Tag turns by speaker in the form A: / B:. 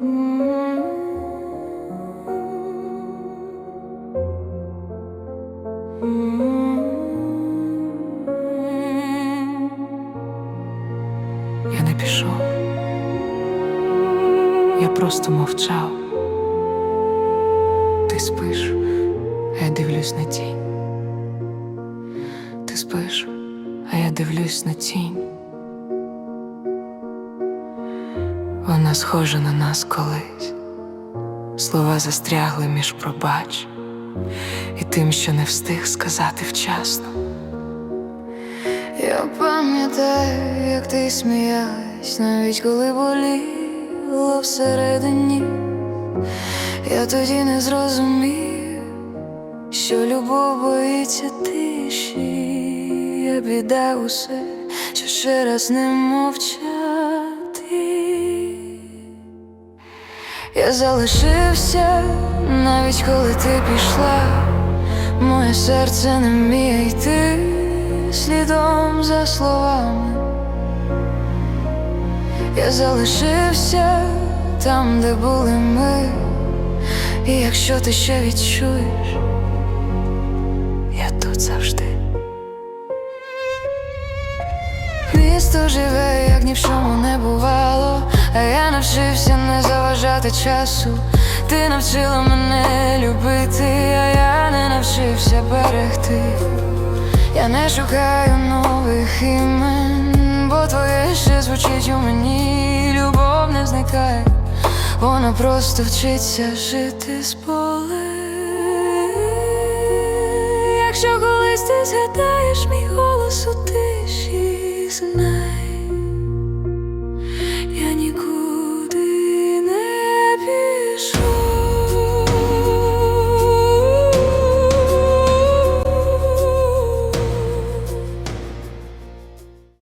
A: Я не пішов. Я просто мовчав. Ти спиш, а я дивлюсь на тінь. Ти спиш, а я дивлюсь на тінь. Вона схожа на нас колись. Слова застрягли між пробач і тим, що не встиг сказати вчасно.
B: Я пам'ятаю, як ти сміялась, навіть коли боліло всередині. Я тоді не зрозумів, що любов боїться тиші, я біда усе, що ще раз не мовчати. Я залишився, навіть коли ти пішла, моє серце не вміє йти слідом за словами. Я залишився там, де були ми, і якщо ти ще відчуєш, я тут завжди. Місто живе, як ні в чому не бувало, я навчився не заважати часу. Ти навчила мене любити, а я не навчився берегти. Я не шукаю нових імен, бо твоє ще звучить у мені. Любов не зникає, вона просто вчиться жити з полем. Якщо колись ти згадаєш мій голос у